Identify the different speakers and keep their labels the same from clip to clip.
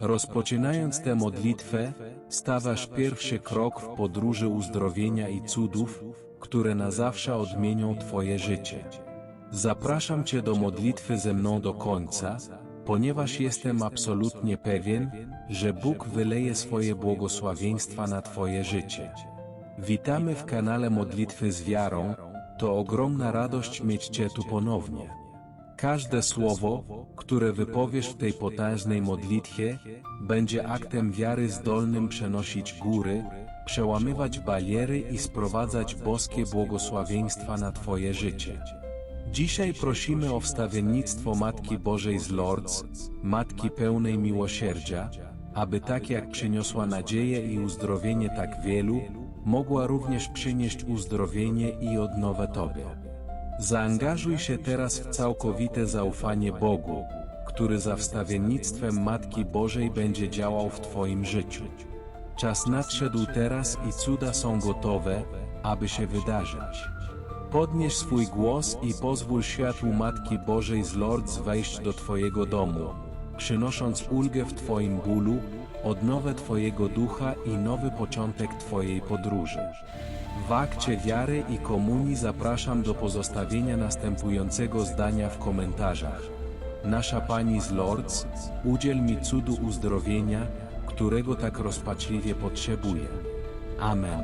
Speaker 1: Rozpoczynając tę modlitwę, stawiasz pierwszy krok w podróży uzdrowienia i cudów, które na zawsze odmienią Twoje życie. Zapraszam Cię do modlitwy ze mną do końca, ponieważ jestem absolutnie pewien, że Bóg wyleje swoje błogosławieństwa na Twoje życie. Witamy w kanale Modlitwy z Wiarą, to ogromna radość mieć Cię tu ponownie. Każde słowo, które wypowiesz w tej potężnej modlitwie, będzie aktem wiary zdolnym przenosić góry, przełamywać bariery i sprowadzać boskie błogosławieństwa na Twoje życie. Dzisiaj prosimy o wstawiennictwo Matki Bożej z Lords, Matki pełnej miłosierdzia, aby tak jak przyniosła nadzieję i uzdrowienie tak wielu, mogła również przynieść uzdrowienie i odnowę Tobie. Zaangażuj się teraz w całkowite zaufanie Bogu, który za wstawiennictwem Matki Bożej będzie działał w Twoim życiu. Czas nadszedł teraz i cuda są gotowe, aby się wydarzyć. Podnieś swój głos i pozwól światłu Matki Bożej z Lords wejść do Twojego domu, przynosząc ulgę w Twoim bólu, odnowę Twojego ducha i nowy początek Twojej podróży. W akcie wiary i komunii zapraszam do pozostawienia następującego zdania w komentarzach. Nasza Pani z Lords, udziel mi cudu uzdrowienia, którego tak rozpaczliwie potrzebuję. Amen.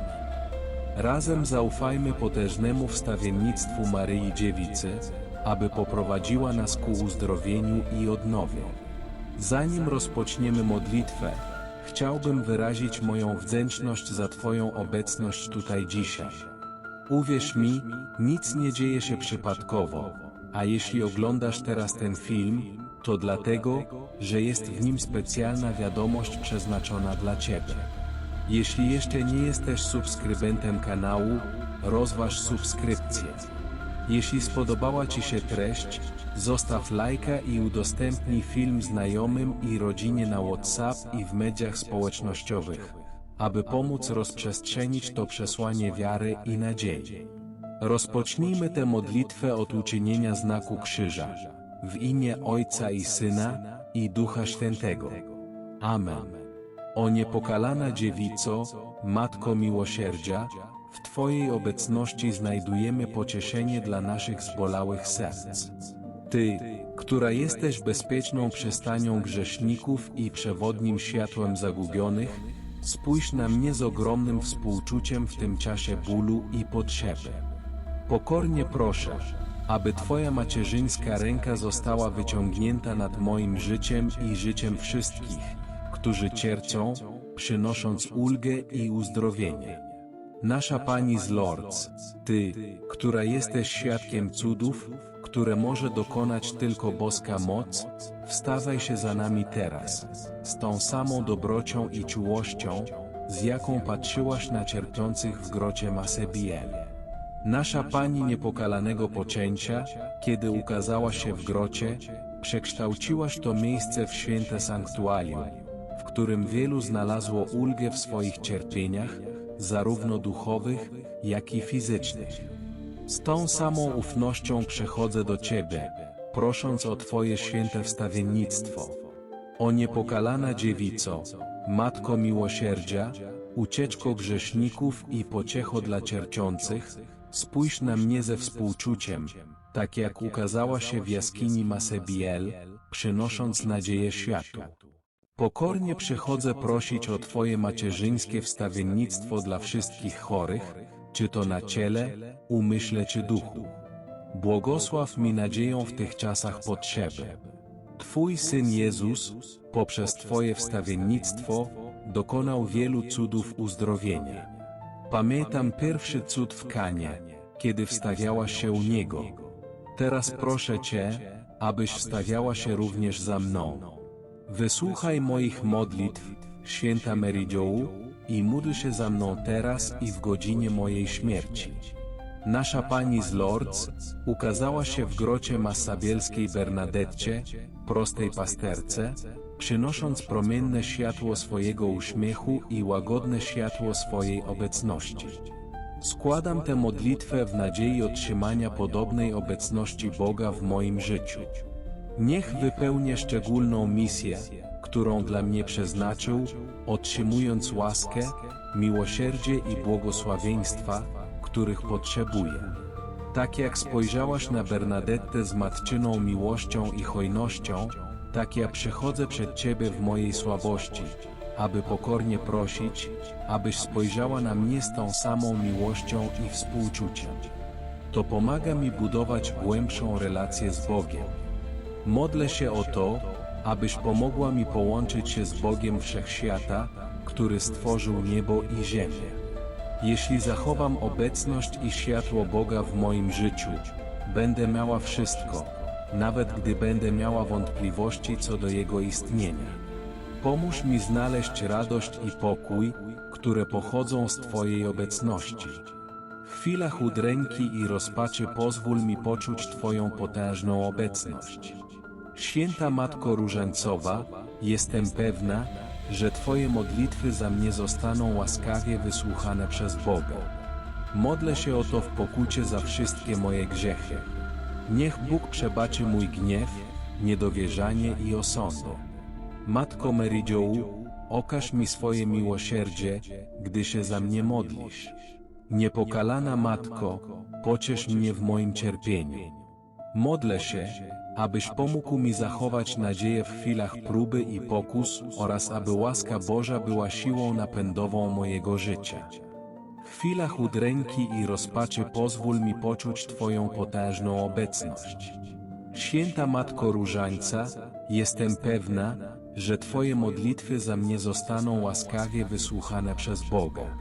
Speaker 1: Razem zaufajmy potężnemu wstawiennictwu Maryi Dziewicy, aby poprowadziła nas ku uzdrowieniu i odnowie. Zanim rozpoczniemy modlitwę, chciałbym wyrazić moją wdzięczność za Twoją obecność tutaj dzisiaj. Uwierz mi, nic nie dzieje się przypadkowo, a jeśli oglądasz teraz ten film, to dlatego, że jest w nim specjalna wiadomość przeznaczona dla Ciebie. Jeśli jeszcze nie jesteś subskrybentem kanału, rozważ subskrypcję. Jeśli spodobała Ci się treść, zostaw lajka i udostępnij film znajomym i rodzinie na WhatsApp i w mediach społecznościowych, aby pomóc rozprzestrzenić to przesłanie wiary i nadziei. Rozpocznijmy tę modlitwę od uczynienia znaku krzyża, w imię Ojca i Syna i Ducha Świętego. Amen. O niepokalana dziewico, Matko miłosierdzia, w Twojej obecności znajdujemy pocieszenie dla naszych zbolałych serc. Ty, która jesteś bezpieczną przystanią grzeszników i przewodnim światłem zagubionych, spójrz na mnie z ogromnym współczuciem w tym czasie bólu i potrzeby. Pokornie proszę, aby Twoja macierzyńska ręka została wyciągnięta nad moim życiem i życiem wszystkich, którzy cierpią, przynosząc ulgę i uzdrowienie. Nasza Pani z Lords, Ty, która jesteś świadkiem cudów, które może dokonać tylko boska moc, wstawaj się za nami teraz, z tą samą dobrocią i czułością, z jaką patrzyłaś na cierpiących w grocie Masebiel. Nasza Pani niepokalanego poczęcia, kiedy ukazała się w grocie, przekształciłaś to miejsce w święte sanktuarium, w którym wielu znalazło ulgę w swoich cierpieniach, zarówno duchowych, jak i fizycznych. Z tą samą ufnością przechodzę do Ciebie, prosząc o Twoje święte wstawiennictwo. O niepokalana dziewico, Matko miłosierdzia, ucieczko grzeszników i pociecho dla cierpiących, spójrz na mnie ze współczuciem, tak jak ukazała się w jaskini Masebiel, przynosząc nadzieję światu. Pokornie przychodzę prosić o Twoje macierzyńskie wstawiennictwo dla wszystkich chorych, czy to na ciele, umyśle czy duchu. Błogosław mi nadzieją w tych czasach potrzeby. Twój Syn Jezus, poprzez Twoje wstawiennictwo, dokonał wielu cudów uzdrowienia. Pamiętam pierwszy cud w Kanie, kiedy wstawiała się u Niego. Teraz proszę Cię, abyś wstawiała się również za mną. Wysłuchaj moich modlitw, święta Meridziołu, i módl się za mną teraz i w godzinie mojej śmierci. Nasza Pani z Lords ukazała się w grocie masabielskiej Bernadetcie, prostej pasterce, przynosząc promienne światło swojego uśmiechu i łagodne światło swojej obecności. Składam tę modlitwę w nadziei otrzymania podobnej obecności Boga w moim życiu. Niech wypełnię szczególną misję, którą dla mnie przeznaczył, otrzymując łaskę, miłosierdzie i błogosławieństwa, których potrzebuję. Tak jak spojrzałaś na Bernadettę z matczyną miłością i hojnością, tak ja przychodzę przed Ciebie w mojej słabości, aby pokornie prosić, abyś spojrzała na mnie z tą samą miłością i współczuciem. To pomaga mi budować głębszą relację z Bogiem. Modlę się o to, abyś pomogła mi połączyć się z Bogiem Wszechświata, który stworzył niebo i ziemię. Jeśli zachowam obecność i światło Boga w moim życiu, będę miała wszystko, nawet gdy będę miała wątpliwości co do Jego istnienia. Pomóż mi znaleźć radość i pokój, które pochodzą z Twojej obecności. W chwilach udręki i rozpaczy pozwól mi poczuć Twoją potężną obecność. Święta Matko Różańcowa, jestem pewna, że Twoje modlitwy za mnie zostaną łaskawie wysłuchane przez Boga. Modlę się o to w pokucie za wszystkie moje grzechy. Niech Bóg przebaczy mój gniew, niedowierzanie i osądy. Matko Meridziołu, okaż mi swoje miłosierdzie, gdy się za mnie modlisz. Niepokalana Matko, pociesz mnie w moim cierpieniu. Modlę się, abyś pomógł mi zachować nadzieję w chwilach próby i pokus oraz aby łaska Boża była siłą napędową mojego życia. W chwilach udręki i rozpaczy pozwól mi poczuć Twoją potężną obecność. Święta Matko Różańca, jestem pewna, że Twoje modlitwy za mnie zostaną łaskawie wysłuchane przez Boga.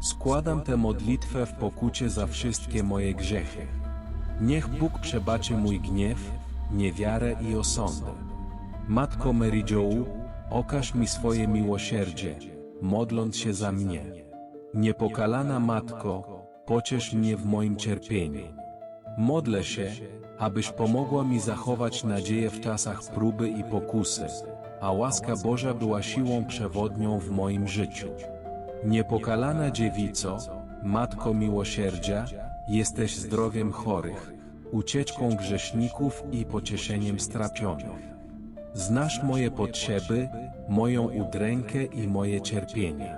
Speaker 1: Składam tę modlitwę w pokucie za wszystkie moje grzechy. Niech Bóg przebaczy mój gniew, niewiarę i osądę. Matko Meridziołu, okaż mi swoje miłosierdzie, modląc się za mnie. Niepokalana Matko, pociesz mnie w moim cierpieniu. Modlę się, abyś pomogła mi zachować nadzieję w czasach próby i pokusy, a łaska Boża była siłą przewodnią w moim życiu. Niepokalana dziewico, Matko miłosierdzia, jesteś zdrowiem chorych, ucieczką grzeszników i pocieszeniem strapionych. Znasz moje potrzeby, moją udrękę i moje cierpienie.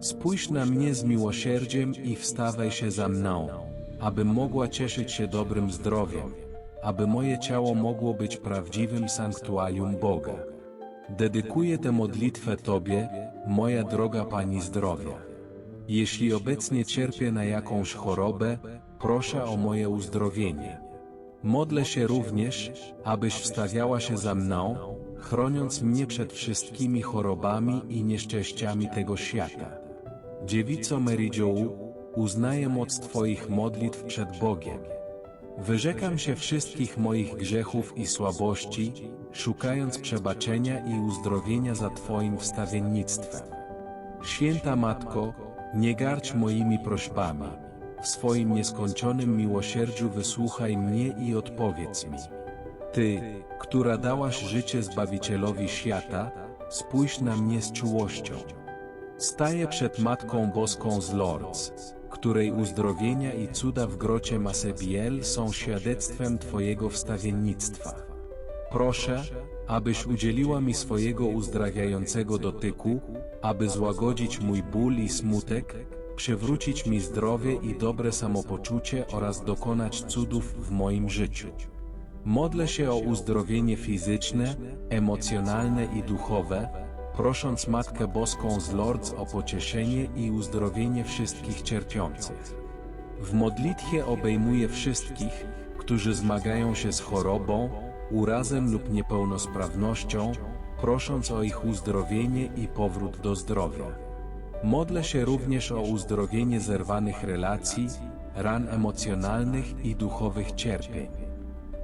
Speaker 1: Spójrz na mnie z miłosierdziem i wstawaj się za mną, abym mogła cieszyć się dobrym zdrowiem, aby moje ciało mogło być prawdziwym sanktuarium Boga. Dedykuję tę modlitwę Tobie, moja droga Pani zdrowia. Jeśli obecnie cierpię na jakąś chorobę, proszę o moje uzdrowienie. Modlę się również, abyś wstawiała się za mną, chroniąc mnie przed wszystkimi chorobami i nieszczęściami tego świata. Dziewico Meridziołu, uznaję moc Twoich modlitw przed Bogiem. Wyrzekam się wszystkich moich grzechów i słabości, szukając przebaczenia i uzdrowienia za Twoim wstawiennictwem. Święta Matko, nie garć moimi prośbami. W swoim nieskończonym miłosierdziu wysłuchaj mnie i odpowiedz mi. Ty, która dałaś życie Zbawicielowi świata, spójrz na mnie z czułością. Staję przed Matką Boską z Lourdes, której uzdrowienia i cuda w grocie Masebiel są świadectwem Twojego wstawiennictwa. Proszę, abyś udzieliła mi swojego uzdrawiającego dotyku, aby złagodzić mój ból i smutek, przywrócić mi zdrowie i dobre samopoczucie oraz dokonać cudów w moim życiu. Modlę się o uzdrowienie fizyczne, emocjonalne i duchowe, prosząc Matkę Boską z Lourdes o pocieszenie i uzdrowienie wszystkich cierpiących. W modlitwie obejmuję wszystkich, którzy zmagają się z chorobą, urazem lub niepełnosprawnością, prosząc o ich uzdrowienie i powrót do zdrowia. Modlę się również o uzdrowienie zerwanych relacji, ran emocjonalnych i duchowych cierpień.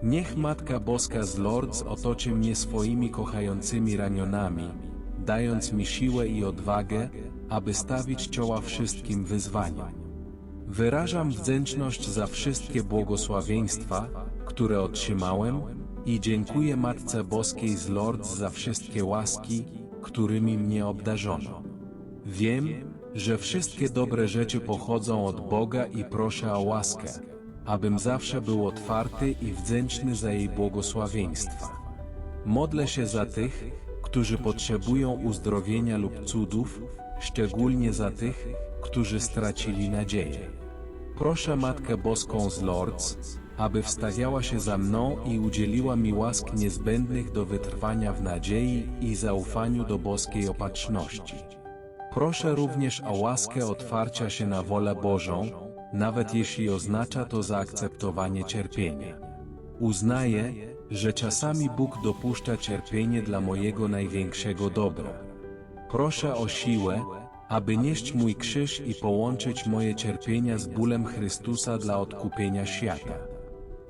Speaker 1: Niech Matka Boska z Lourdes otoczy mnie swoimi kochającymi ramionami, dając mi siłę i odwagę, aby stawić czoła wszystkim wyzwaniom. Wyrażam wdzięczność za wszystkie błogosławieństwa, które otrzymałem i dziękuję Matce Boskiej z Lourdes za wszystkie łaski, którymi mnie obdarzono. Wiem, że wszystkie dobre rzeczy pochodzą od Boga i proszę o łaskę, abym zawsze był otwarty i wdzięczny za jej błogosławieństwa. Modlę się za tych, którzy potrzebują uzdrowienia lub cudów, szczególnie za tych, którzy stracili nadzieję. Proszę Matkę Boską z Lords, aby wstawiała się za mną i udzieliła mi łask niezbędnych do wytrwania w nadziei i zaufaniu do boskiej opatrzności. Proszę również o łaskę otwarcia się na wolę Bożą, nawet jeśli oznacza to zaakceptowanie cierpienia. Uznaję, że czasami Bóg dopuszcza cierpienie dla mojego największego dobra. Proszę o siłę, aby nieść mój krzyż i połączyć moje cierpienia z bólem Chrystusa dla odkupienia świata.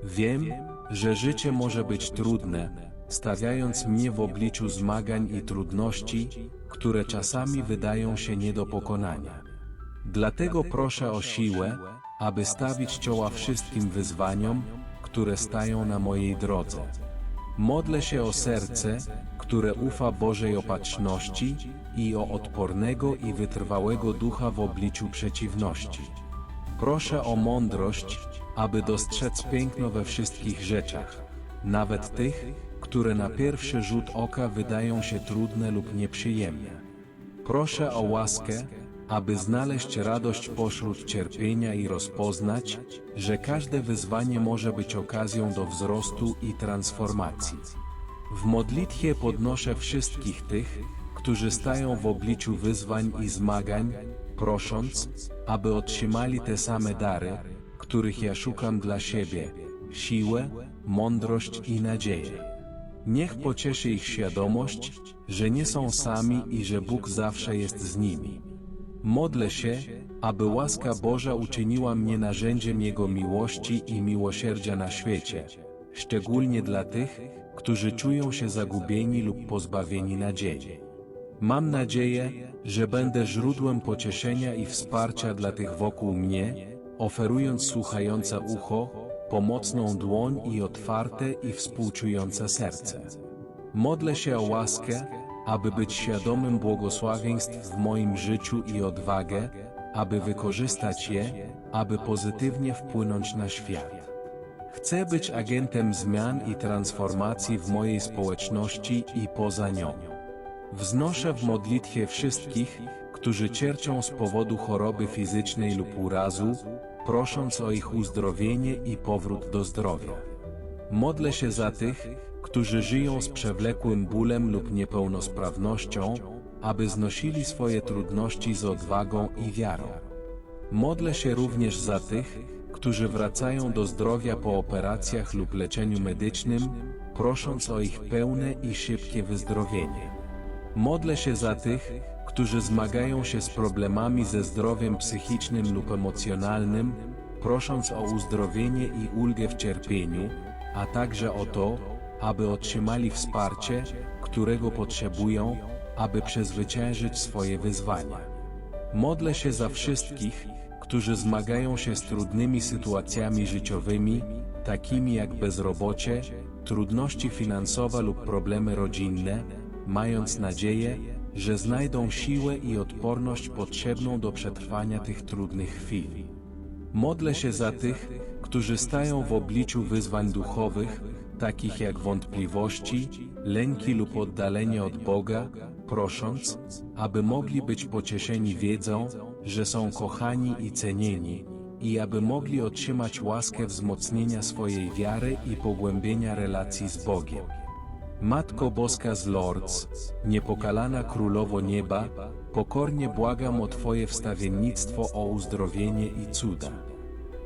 Speaker 1: Wiem, że życie może być trudne, stawiając mnie w obliczu zmagań i trudności, które czasami wydają się nie do pokonania. Dlatego proszę o siłę, aby stawić czoła wszystkim wyzwaniom, które stają na mojej drodze. Modlę się o serce, które ufa Bożej opatrzności i o odpornego i wytrwałego ducha w obliczu przeciwności. Proszę o mądrość, aby dostrzec piękno we wszystkich rzeczach, nawet tych, które na pierwszy rzut oka wydają się trudne lub nieprzyjemne. Proszę o łaskę, aby znaleźć radość pośród cierpienia i rozpoznać, że każde wyzwanie może być okazją do wzrostu i transformacji. W modlitwie podnoszę wszystkich tych, którzy stają w obliczu wyzwań i zmagań, prosząc, aby otrzymali te same dary, których ja szukam dla siebie siłę, mądrość i nadzieję. Niech pocieszy ich świadomość, że nie są sami i że Bóg zawsze jest z nimi. Modlę się, aby łaska Boża uczyniła mnie narzędziem Jego miłości i miłosierdzia na świecie, szczególnie dla tych, którzy czują się zagubieni lub pozbawieni nadziei. Mam nadzieję, że będę źródłem pocieszenia i wsparcia dla tych wokół mnie, oferując słuchające ucho, pomocną dłoń i otwarte i współczujące serce. Modlę się o łaskę, aby być świadomym błogosławieństw w moim życiu i odwagę, aby wykorzystać je, aby pozytywnie wpłynąć na świat. Chcę być agentem zmian i transformacji w mojej społeczności i poza nią. Wznoszę w modlitwie wszystkich, którzy cierpią z powodu choroby fizycznej lub urazu, prosząc o ich uzdrowienie i powrót do zdrowia. Modlę się za tych, którzy żyją z przewlekłym bólem lub niepełnosprawnością, aby znosili swoje trudności z odwagą i wiarą. Modlę się również za tych, którzy wracają do zdrowia po operacjach lub leczeniu medycznym, prosząc o ich pełne i szybkie wyzdrowienie. Modlę się za tych, którzy zmagają się z problemami ze zdrowiem psychicznym lub emocjonalnym, prosząc o uzdrowienie i ulgę w cierpieniu, a także o to, aby otrzymali wsparcie, którego potrzebują, aby przezwyciężyć swoje wyzwania. Modlę się za wszystkich, którzy zmagają się z trudnymi sytuacjami życiowymi, takimi jak bezrobocie, trudności finansowe lub problemy rodzinne, mając nadzieję, że znajdą siłę i odporność potrzebną do przetrwania tych trudnych chwil. Modlę się za tych, którzy stają w obliczu wyzwań duchowych, takich jak wątpliwości, lęki lub oddalenie od Boga, prosząc, aby mogli być pocieszeni wiedzą, że są kochani i cenieni, i aby mogli otrzymać łaskę wzmocnienia swojej wiary i pogłębienia relacji z Bogiem. Matko Boska z Lords, niepokalana Królowo Nieba, pokornie błagam o Twoje wstawiennictwo o uzdrowienie i cuda.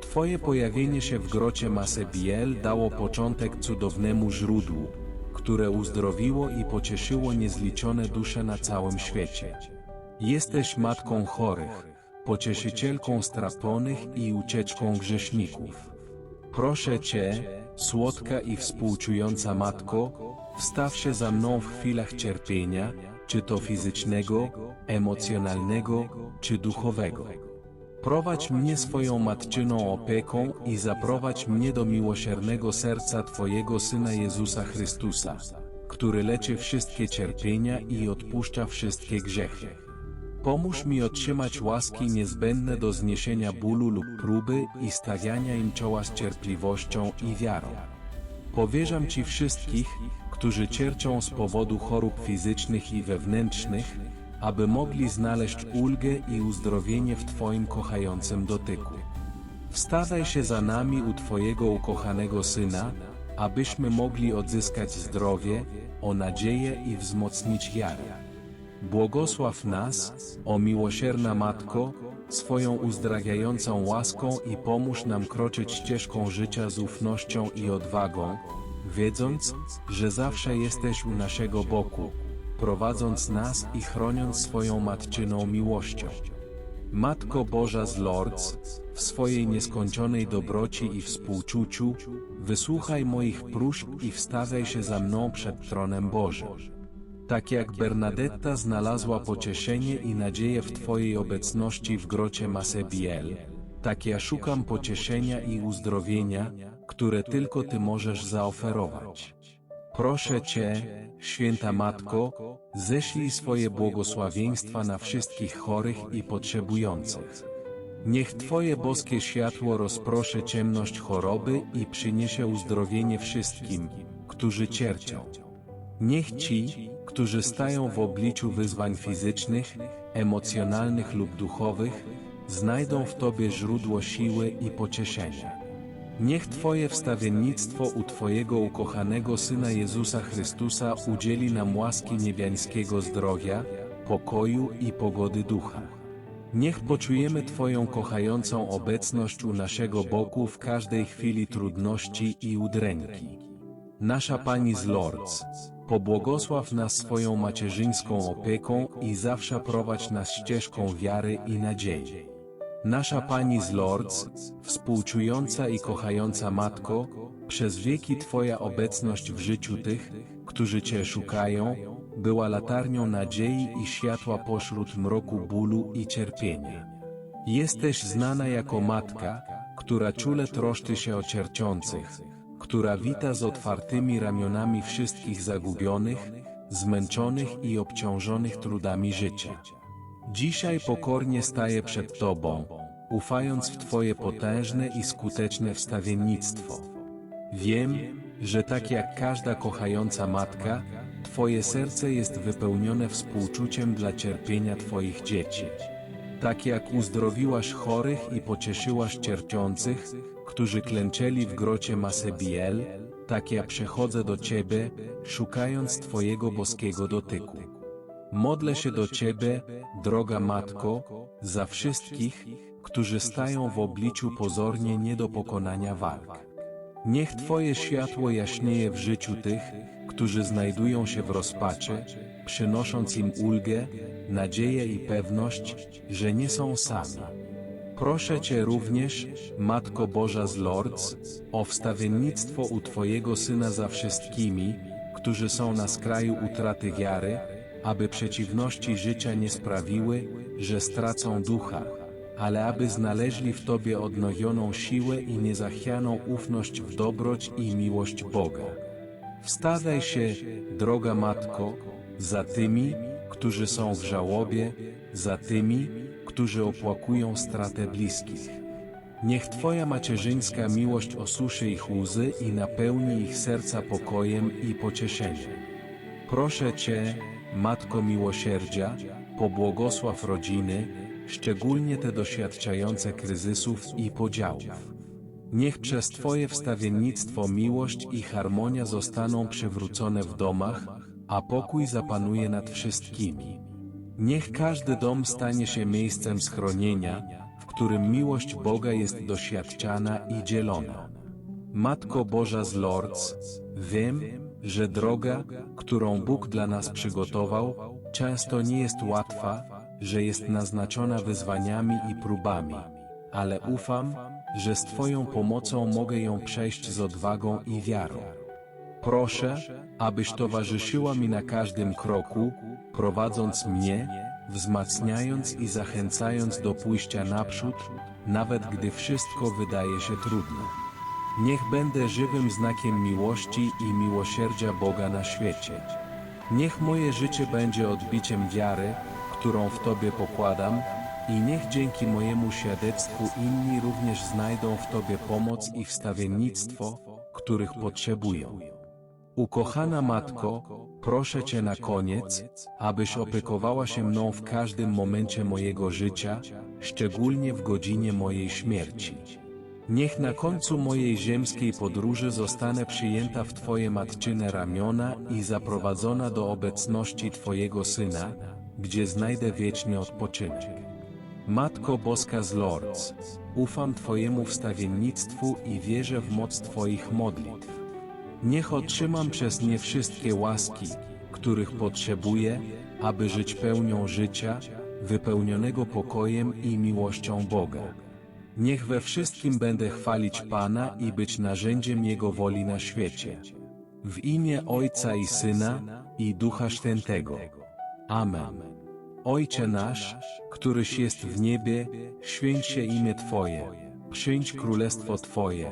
Speaker 1: Twoje pojawienie się w grocie Masebiel dało początek cudownemu źródłu, które uzdrowiło i pocieszyło niezliczone dusze na całym świecie. Jesteś Matką chorych, pocieszycielką straponych i ucieczką grzeszników. Proszę Cię, słodka i współczująca Matko, wstaw się za mną w chwilach cierpienia, czy to fizycznego, emocjonalnego, czy duchowego. Prowadź mnie swoją matczyną opieką i zaprowadź mnie do miłosiernego serca Twojego Syna Jezusa Chrystusa, który leczy wszystkie cierpienia i odpuszcza wszystkie grzechy. Pomóż mi otrzymać łaski niezbędne do zniesienia bólu lub próby i stawiania im czoła z cierpliwością i wiarą. Powierzam Ci wszystkich, którzy cierpią z powodu chorób fizycznych i wewnętrznych, aby mogli znaleźć ulgę i uzdrowienie w Twoim kochającym dotyku. Wstawaj się za nami u Twojego ukochanego Syna, abyśmy mogli odzyskać zdrowie, o nadzieję i wzmocnić wiarę. Błogosław nas, o miłosierna Matko, swoją uzdrawiającą łaską i pomóż nam kroczyć ścieżką życia z ufnością i odwagą, wiedząc, że zawsze jesteś u naszego boku, prowadząc nas i chroniąc swoją matczyną miłością. Matko Boża z Lords, w swojej nieskończonej dobroci i współczuciu, wysłuchaj moich próśb i wstawiaj się za mną przed tronem Bożym. Tak jak Bernadetta znalazła pocieszenie i nadzieję w Twojej obecności w grocie Masebiel, tak ja szukam pocieszenia i uzdrowienia, które tylko Ty możesz zaoferować. Proszę Cię, Święta Matko, ześlij swoje błogosławieństwa na wszystkich chorych i potrzebujących. Niech Twoje boskie światło rozproszy ciemność choroby i przyniesie uzdrowienie wszystkim, którzy cierpią. Niech ci, którzy stają w obliczu wyzwań fizycznych, emocjonalnych lub duchowych, znajdą w Tobie źródło siły i pocieszenia. Niech Twoje wstawiennictwo u Twojego ukochanego Syna Jezusa Chrystusa udzieli nam łaski niebiańskiego zdrowia, pokoju i pogody ducha. Niech poczujemy Twoją kochającą obecność u naszego boku w każdej chwili trudności i udręki. Nasza Pani z Lords, pobłogosław nas swoją macierzyńską opieką i zawsze prowadź nas ścieżką wiary i nadziei. Nasza Pani z Lords, współczująca i kochająca Matko, przez wieki Twoja obecność w życiu tych, którzy Cię szukają, była latarnią nadziei i światła pośród mroku bólu i cierpienia. Jesteś znana jako Matka, która czule troszczy się o cierpiących, która wita z otwartymi ramionami wszystkich zagubionych, zmęczonych i obciążonych trudami życia. Dzisiaj pokornie staję przed Tobą, ufając w Twoje potężne i skuteczne wstawiennictwo. Wiem, że tak jak każda kochająca matka, Twoje serce jest wypełnione współczuciem dla cierpienia Twoich dzieci. Tak jak uzdrowiłaś chorych i pocieszyłaś cierpiących, którzy klęczeli w grocie Masebiel, tak ja przychodzę do Ciebie, szukając Twojego boskiego dotyku. Modlę się do Ciebie, droga Matko, za wszystkich, którzy stają w obliczu pozornie nie do pokonania walk. Niech Twoje światło jaśnieje w życiu tych, którzy znajdują się w rozpaczy, przynosząc im ulgę, nadzieję i pewność, że nie są sami. Proszę Cię również, Matko Boża z Lords, o wstawiennictwo u Twojego Syna za wszystkimi, którzy są na skraju utraty wiary, aby przeciwności życia nie sprawiły, że stracą ducha, ale aby znaleźli w Tobie odnowioną siłę i niezachwianą ufność w dobroć i miłość Boga. Wstawiaj się, droga Matko, za tymi, którzy są w żałobie, za tymi, którzy opłakują stratę bliskich. Niech Twoja macierzyńska miłość osuszy ich łzy i napełni ich serca pokojem i pocieszeniem. Proszę Cię, Matko Miłosierdzia, pobłogosław rodziny, szczególnie te doświadczające kryzysów i podziałów. Niech przez Twoje wstawiennictwo miłość i harmonia zostaną przywrócone w domach, a pokój zapanuje nad wszystkimi. Niech każdy dom stanie się miejscem schronienia, w którym miłość Boga jest doświadczana i dzielona. Matko Boża z Lords, wiem, że droga, którą Bóg dla nas przygotował, często nie jest łatwa, że jest naznaczona wyzwaniami i próbami, ale ufam, że z Twoją pomocą mogę ją przejść z odwagą i wiarą. Proszę, abyś towarzyszyła mi na każdym kroku, prowadząc mnie, wzmacniając i zachęcając do pójścia naprzód, nawet gdy wszystko wydaje się trudne. Niech będę żywym znakiem miłości i miłosierdzia Boga na świecie. Niech moje życie będzie odbiciem wiary, którą w Tobie pokładam, i niech dzięki mojemu świadectwu inni również znajdą w Tobie pomoc i wstawiennictwo, których potrzebują. Ukochana Matko, proszę Cię na koniec, abyś opiekowała się mną w każdym momencie mojego życia, szczególnie w godzinie mojej śmierci. Niech na końcu mojej ziemskiej podróży zostanę przyjęta w Twoje matczyne ramiona i zaprowadzona do obecności Twojego Syna, gdzie znajdę wiecznie odpoczynek. Matko Boska z Lords, ufam Twojemu wstawiennictwu i wierzę w moc Twoich modlitw. Niech otrzymam przez nie wszystkie łaski, których potrzebuję, aby żyć pełnią życia, wypełnionego pokojem i miłością Boga. Niech we wszystkim będę chwalić Pana i być narzędziem Jego woli na świecie. W imię Ojca i Syna i Ducha Świętego. Amen. Ojcze nasz, któryś jest w niebie, święć się imię Twoje, przyjdź królestwo Twoje,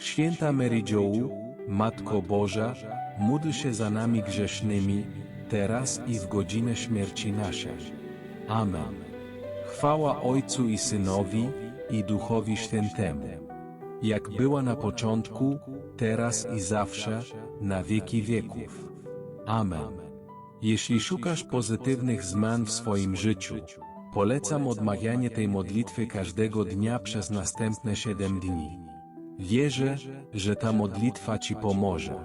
Speaker 1: Święta Maryjo, Matko Boża, módl się za nami grzesznymi, teraz i w godzinę śmierci naszej. Amen. Chwała Ojcu i Synowi, i Duchowi Świętemu. Jak była na początku, teraz i zawsze, na wieki wieków. Amen. Jeśli szukasz pozytywnych zmian w swoim życiu, polecam odmawianie tej modlitwy każdego dnia przez następne 7 dni. Wierzę, że ta modlitwa Ci pomoże.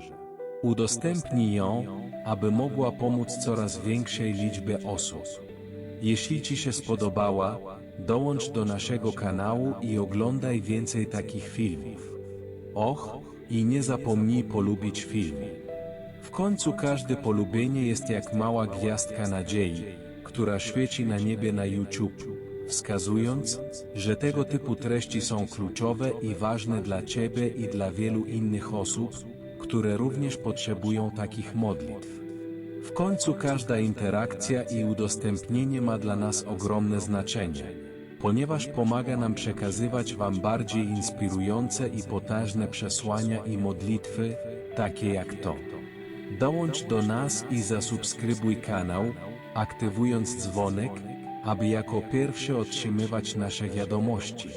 Speaker 1: Udostępnij ją, aby mogła pomóc coraz większej liczbie osób. Jeśli Ci się spodobała, dołącz do naszego kanału i oglądaj więcej takich filmów. Och, i nie zapomnij polubić filmy. W końcu każde polubienie jest jak mała gwiazdka nadziei, która świeci na niebie na YouTube, wskazując, że tego typu treści są kluczowe i ważne dla Ciebie i dla wielu innych osób, które również potrzebują takich modlitw. W końcu każda interakcja i udostępnienie ma dla nas ogromne znaczenie, ponieważ pomaga nam przekazywać Wam bardziej inspirujące i potężne przesłania i modlitwy, takie jak to. Dołącz do nas i zasubskrybuj kanał, aktywując dzwonek, aby jako pierwszy otrzymywać nasze wiadomości.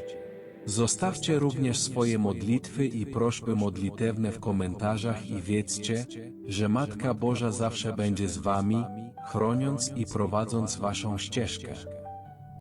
Speaker 1: Zostawcie również swoje modlitwy i prośby modlitewne w komentarzach i wiedzcie, że Matka Boża zawsze będzie z Wami, chroniąc i prowadząc Waszą ścieżkę.